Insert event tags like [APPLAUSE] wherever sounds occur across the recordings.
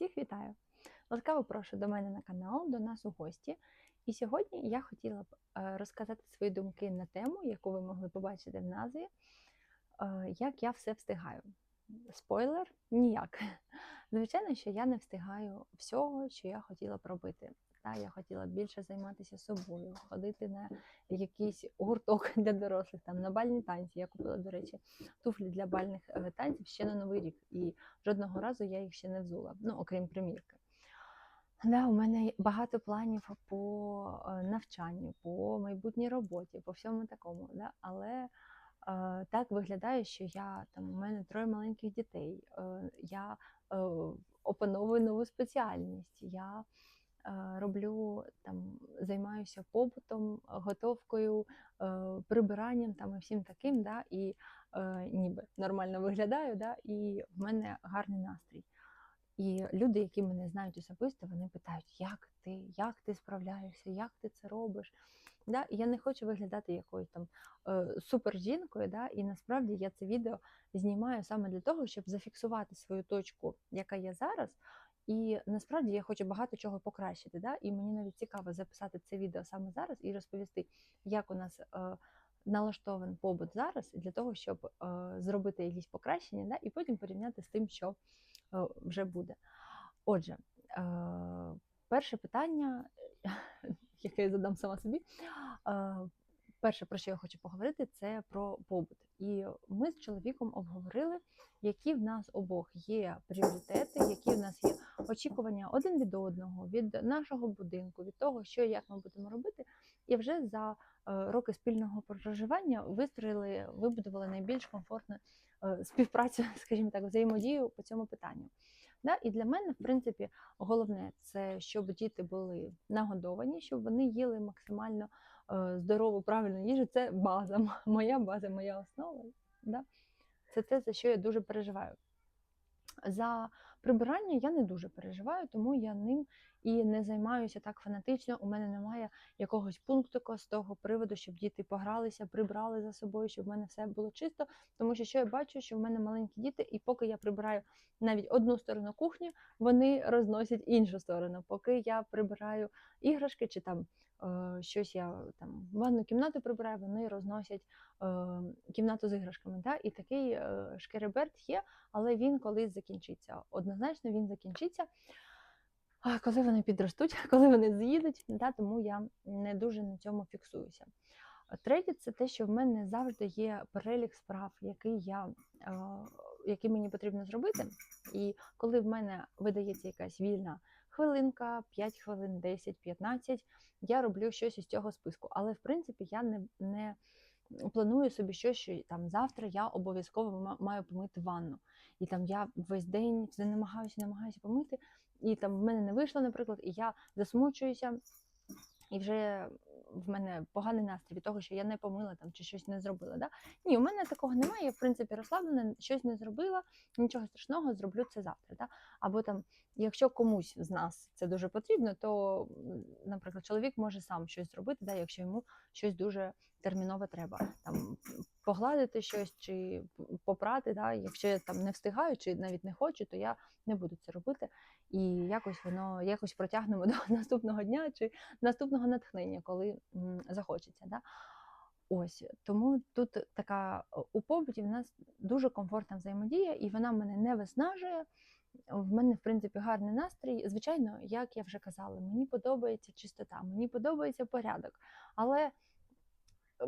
Всіх вітаю! Ласкаво прошу до мене на канал, до нас у гості. І сьогодні я хотіла б е, розказати свої думки на тему, яку ви могли побачити в назві, е, як я все встигаю. Спойлер ніяк. Звичайно, що я не встигаю всього, що я хотіла б робити. Та, я хотіла більше займатися собою, ходити на якийсь гурток [LAUGHS] для дорослих, там на бальні танці. Я купила, до речі, туфлі для бальних е, танців ще на новий рік, і жодного разу я їх ще не взула, ну окрім примірки. Да, у мене багато планів по е, навчанню, по майбутній роботі, по всьому такому. Да? Але е, так виглядає, що я там у мене троє маленьких дітей. Е, я е, опановую нову спеціальність. Я роблю там, займаюся побутом, готовкою, е, прибиранням там і всім таким, да? і е, ніби нормально виглядаю, да? і в мене гарний настрій. І люди, які мене знають особисто, вони питають, як ти, як ти справляєшся, як ти це робиш. Да? І я не хочу виглядати якоюсь там е, супержінкою, да? і насправді я це відео знімаю саме для того, щоб зафіксувати свою точку, яка є зараз. І насправді я хочу багато чого покращити. Да? І мені навіть цікаво записати це відео саме зараз і розповісти, як у нас. Е, Налаштований побут зараз для того, щоб е, зробити якісь покращення, да, і потім порівняти з тим, що е, вже буде. Отже, е, перше питання, [LAUGHS] яке я задам сама собі. Е, перше, про що я хочу поговорити, це про побут. І ми з чоловіком обговорили, які в нас обох є пріоритети, які в нас є очікування один від одного, від нашого будинку, від того, що і як ми будемо робити. І вже за е, роки спільного проживання вистроїли, вибудували найбільш комфортну е, співпрацю, [LAUGHS] скажімо так, взаємодію по цьому питанню. Да? І для мене, в принципі, головне це щоб діти були нагодовані, щоб вони їли максимально здорову, правильну їжу. Це база, моя база, моя основа. Да? Це те, за що я дуже переживаю. За прибирання я не дуже переживаю, тому я ним і не займаюся так фанатично. У мене немає якогось пунктику з того приводу, щоб діти погралися, прибрали за собою, щоб в мене все було чисто. Тому що що я бачу, що в мене маленькі діти, і поки я прибираю навіть одну сторону кухні, вони розносять іншу сторону. Поки я прибираю іграшки чи там е, щось я там ванну кімнату прибираю, вони розносять е, кімнату з іграшками. Да? І такий е, шкереберт є, але він колись закінчиться. Однозначно він закінчиться. А коли вони підростуть, [LAUGHS] коли вони з'їдуть, да, тому я не дуже на цьому фіксуюся. Третє, це те, що в мене завжди є перелік справ, який я, е, який мені потрібно зробити. І коли в мене видається якась вільна хвилинка, 5 хвилин, 10, 15, я роблю щось із цього списку. Але в принципі я не, не планую собі щось, що там завтра я обов'язково маю помити ванну. І там я весь день намагаюся, намагаюся помити, і там в мене не вийшло, наприклад, і я засмучуюся. І вже в мене поганий настрій від того, що я не помила там чи щось не зробила. Да? Ні, у мене такого немає. Я в принципі розслаблена, щось не зробила, нічого страшного, зроблю це завтра. Да? Або там, якщо комусь з нас це дуже потрібно, то, наприклад, чоловік може сам щось зробити, да, якщо йому щось дуже терміново треба. Там погладити щось чи попрати. Да? Якщо я там не встигаю чи навіть не хочу, то я не буду це робити. І якось воно якось протягнемо [LAUGHS] до наступного дня чи наступного натхнення, коли захочеться. Да? Ось тому тут така у побуті в нас дуже комфортна взаємодія, і вона мене не виснажує. В мене, в принципі, гарний настрій. Звичайно, як я вже казала, мені подобається чистота, мені подобається порядок. Але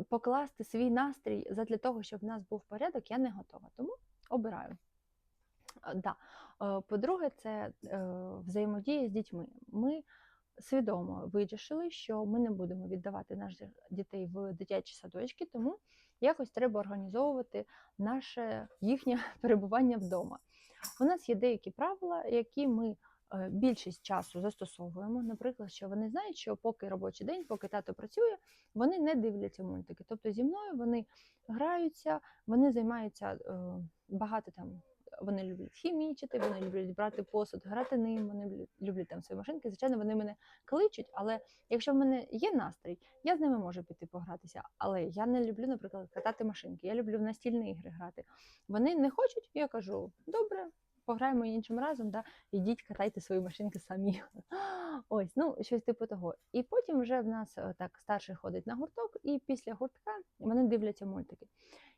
покласти свій настрій задля того, щоб в нас був порядок, я не готова. Тому обираю. Е, Да. Е, По-друге, це е, взаємодія з дітьми. Ми свідомо вирішили, що ми не будемо віддавати наших дітей в дитячі садочки, тому якось треба організовувати наше їхнє [LAUGHS] перебування вдома. У нас є деякі правила, які ми більшість часу застосовуємо. Наприклад, що вони знають, що поки робочий день, поки тато працює, вони не дивляться мультики. Тобто зі мною вони граються, вони займаються е, багато там. Вони люблять хімічити, вони люблять брати посуд, грати ним, вони люблять там свої машинки. Звичайно, вони мене кличуть, але якщо в мене є настрій, я з ними можу піти погратися. Але я не люблю, наприклад, катати машинки. Я люблю в настільні ігри грати. Вони не хочуть, я кажу: добре, пограємо іншим разом, да, ідіть, катайте свої машинки самі. Ось, ну, щось типу того. І потім вже в нас е, так старший ходить на гурток, і після гуртка вони дивляться мультики.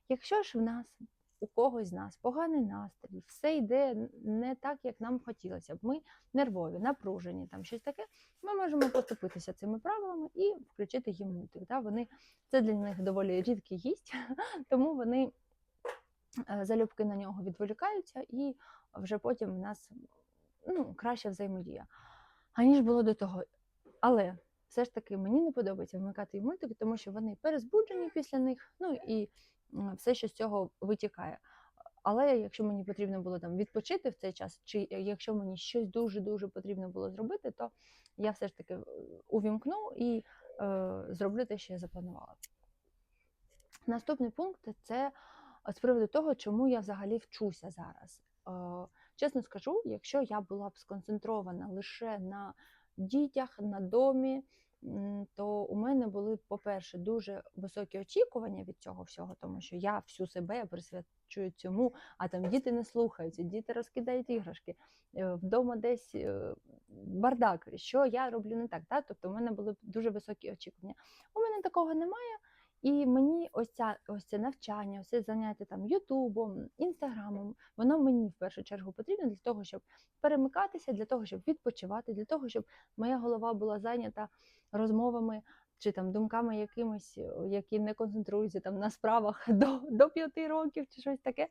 Якщо ж в нас у когось з нас поганий настрій, все йде не так, як нам хотілося б. Ми нервові, напружені, там щось таке. Ми можемо поступитися цими правилами і включити їм мультик. Да? Вони це для них доволі рідкий гість, [LAUGHS] тому вони залюбки на нього відволікаються, і вже потім в нас ну, краща взаємодія, аніж було до того. Але все ж таки мені не подобається вмикати мультики, тому що вони перезбуджені після них, ну і все, що з цього витікає. Але якщо мені потрібно було там відпочити в цей час, чи якщо мені щось дуже дуже потрібно було зробити, то я все ж таки е, увімкну і е, зроблю те, що я запланувала. Наступний пункт це е, з приводу того, чому я взагалі вчуся зараз. Е, чесно скажу, якщо я була б сконцентрована лише на дітях, на домі, то у мене були, по-перше, дуже високі очікування від цього всього, тому що я всю себе присвячую цьому, а там діти не слухаються, діти розкидають іграшки, е, вдома десь е, бардак, що я роблю не так. Та? Тобто, у мене були дуже високі очікування. У мене такого немає. І мені ось ця ось це навчання, ось це заняття там Ютубом, інстаграмом, воно мені в першу чергу потрібно для того, щоб перемикатися, для того, щоб відпочивати, для того, щоб моя голова була зайнята розмовами чи там думками якимось, які не концентруються там на справах [LAUGHS] до, до п'яти років чи щось таке.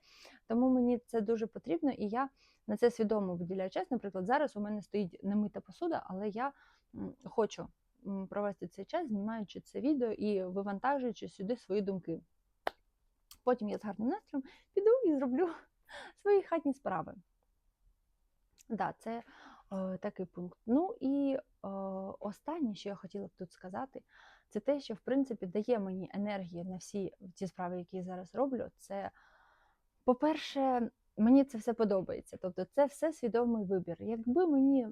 Тому мені це дуже потрібно, і я на це свідомо виділяю час. Наприклад, зараз у мене стоїть немита посуда, але я хочу провести цей час, знімаючи це відео і вивантажуючи сюди свої думки. Потім я з гарним настроєм піду і зроблю [LAUGHS] свої хатні справи. Да, це е, такий пункт. Ну і е, останнє, що я хотіла б тут сказати, це те, що в принципі дає мені енергію на всі ті справи, які я зараз роблю. Це, по-перше, мені це все подобається. Тобто, це все свідомий вибір. Якби мені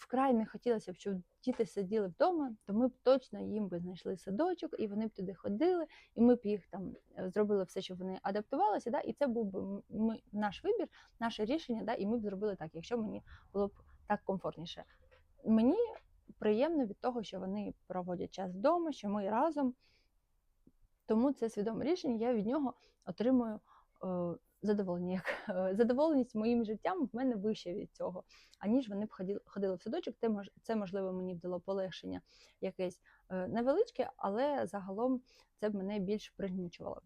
вкрай не хотілося б, щоб діти сиділи вдома, то ми б точно їм би знайшли садочок, і вони б туди ходили, і ми б їх там е, зробили все, щоб вони адаптувалися. Да? І це був би ми, наш вибір, наше рішення, да? і ми б зробили так, якщо мені було б так комфортніше. Мені приємно від того, що вони проводять час вдома, що ми разом. Тому це свідоме рішення, я від нього отримую задоволення. Як е, задоволеність моїм життям в мене вище від цього, аніж вони б ходили, в садочок. Це, можливо мені б дало полегшення якесь е, невеличке, але загалом це б мене більш пригнічувало.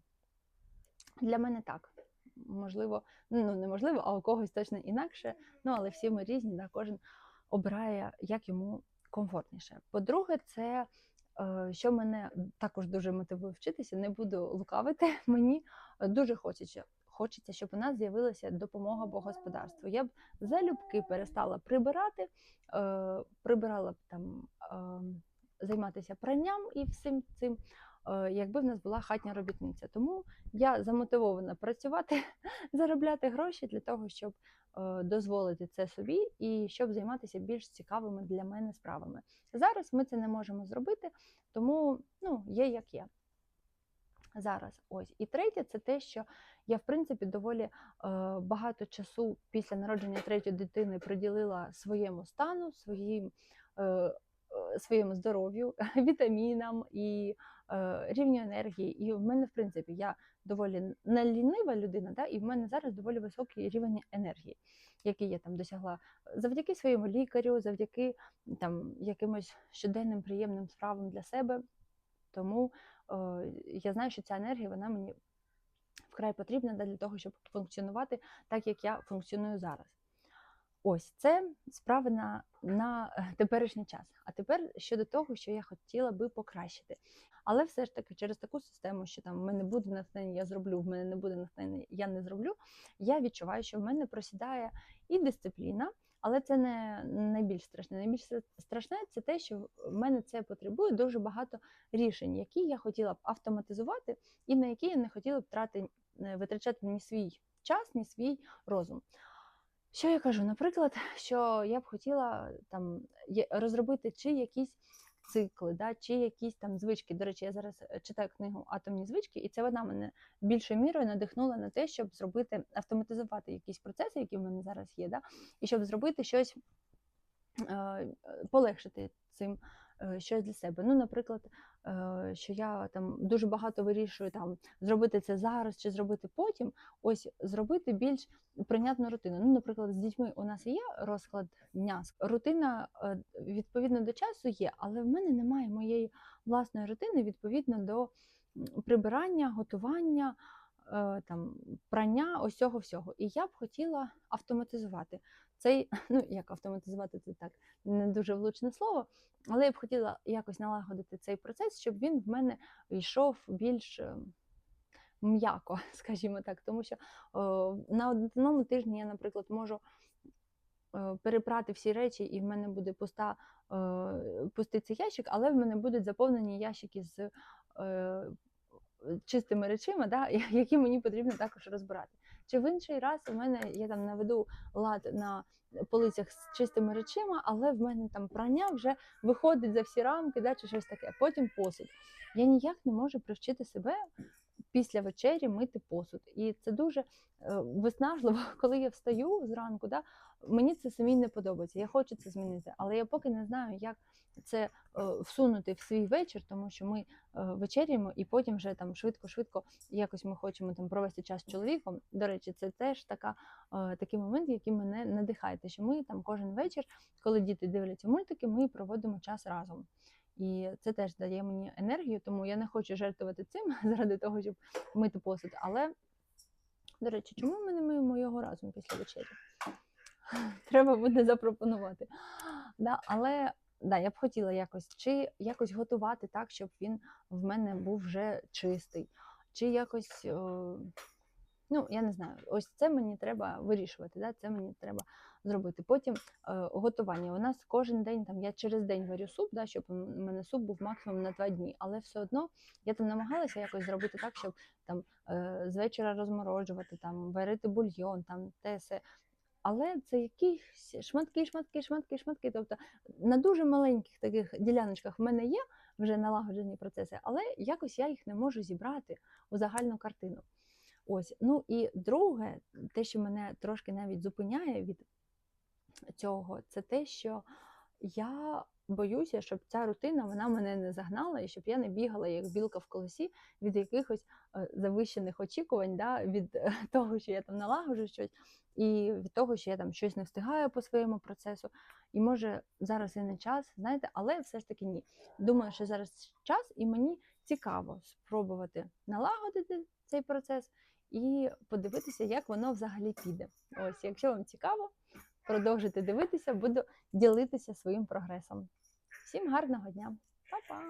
Для мене так. Можливо, ну неможливо, а у когось точно інакше. Ну але всі ми різні, да, кожен обирає, як йому комфортніше. По-друге, це е, що мене також дуже мотивує вчитися, не буду лукавити. [LAUGHS] Мені дуже хочеться, хочеться, щоб у нас з'явилася допомога по господарству. Я б залюбки перестала прибирати, е, прибирала б там е, займатися пранням і всім цим. е, Якби в нас була хатня робітниця, тому я замотивована працювати, [LAUGHS] заробляти гроші для того, щоб е, дозволити це собі і щоб займатися більш цікавими для мене справами. Зараз ми це не можемо зробити, тому ну, є як є. Зараз ось. І третє, це те, що я, в принципі, доволі е, багато часу після народження третьої дитини приділила своєму стану, своїм, е, е, своєму здоров'ю, [LAUGHS] вітамінам і е, рівню енергії. І в мене, в принципі, я доволі нелінива людина, да, і в мене зараз доволі високий рівень енергії, який я там досягла завдяки своєму лікарю, завдяки там якимось щоденним приємним справам для себе. Тому я знаю, що ця енергія вона мені вкрай потрібна для того, щоб функціонувати так, як я функціоную зараз. Ось це справи на, на е, теперішній час. А тепер щодо того, що я хотіла би покращити. Але все ж таки, через таку систему, що там в мене буде натхнення, я зроблю, в мене не буде натхнення, я не зроблю. Я відчуваю, що в мене просідає і дисципліна, але це не найбільш страшне. Найбільш страшне це те, що в мене це потребує дуже багато рішень, які я хотіла б автоматизувати, і на які я не хотіла б трати, е, витрачати ні свій час, ні свій розум. Що я кажу? Наприклад, що я б хотіла там розробити чи якісь цикли, да, чи якісь там звички. До речі, я зараз е, читаю книгу Атомні звички, і це вона мене більшою мірою надихнула на те, щоб зробити автоматизувати якісь процеси, які в мене зараз є, да, і щоб зробити щось е, полегшити цим е, щось для себе. Ну, наприклад, е, що я там дуже багато вирішую там зробити це зараз чи зробити потім. Ось зробити більш прийнятну рутину. Ну, наприклад, з дітьми у нас є розклад дня. Рутина е, відповідно до часу є, але в мене немає моєї власної рутини відповідно до прибирання, готування. Е, Там прання ось цього всього, і я б хотіла автоматизувати цей, [LAUGHS] ну як автоматизувати це так не дуже влучне слово, але я б хотіла якось налагодити цей процес, щоб він в мене йшов більш е, м'яко, [LAUGHS] скажімо так. Тому що о, на одному тижні я, наприклад, можу е, перебрати всі речі, і в мене буде пуста, е, пустий цей ящик, але в мене будуть заповнені ящики з е, чистими речима, да, [LAUGHS] які мені потрібно також розбирати. Чи в інший раз у мене я там наведу лад на полицях з чистими речима, але в мене там прання вже виходить за всі рамки, да, чи щось таке. Потім посуд. Я ніяк не можу привчити себе після вечері мити посуд. І це дуже е, виснажливо, [LAUGHS] коли я встаю зранку. Да, мені це самі не подобається. Я хочу це змінити, але я поки не знаю, як це е, всунути в свій вечір, тому що ми е, вечеряємо і потім вже там швидко-швидко якось ми хочемо там провести час з чоловіком. До речі, це теж така, такий момент, який мене надихає, що ми там кожен вечір, коли діти дивляться мультики, ми проводимо час разом. І це теж дає мені енергію, тому я не хочу жертвувати цим [LAUGHS] заради того, щоб мити посуд. Але, до речі, чому ми не миємо його разом після вечері? [LAUGHS] Треба буде запропонувати. Да, але да, я б хотіла якось чи якось готувати так, щоб він в мене був вже чистий, чи якось. О, Ну, я не знаю, ось це мені треба вирішувати. Да? Це мені треба зробити. Потім е, готування. У нас кожен день там я через день варю суп, да, щоб у мене суп був максимум на два дні. Але все одно я там намагалася якось зробити так, щоб там е, з вечора розморожувати, там варити бульйон, там те все. Але це якісь шматки, шматки, шматки, шматки. Тобто на дуже маленьких таких діляночках в мене є вже налагоджені процеси, але якось я їх не можу зібрати у загальну картину. Ось, ну і друге, те, що мене трошки навіть зупиняє від цього, це те, що я боюся, щоб ця рутина вона мене не загнала, і щоб я не бігала як білка в колесі від якихось е, завищених очікувань, да, від е, [LAUGHS] того, що я там налагоджу щось, і від того, що я там щось не встигаю по своєму процесу. І може зараз і не час, знаєте, але все ж таки ні. Думаю, що зараз час, і мені цікаво спробувати налагодити цей процес і подивитися, як воно взагалі піде. Ось, якщо вам цікаво, продовжуйте дивитися, буду ділитися своїм прогресом. Всім гарного дня, Па-па!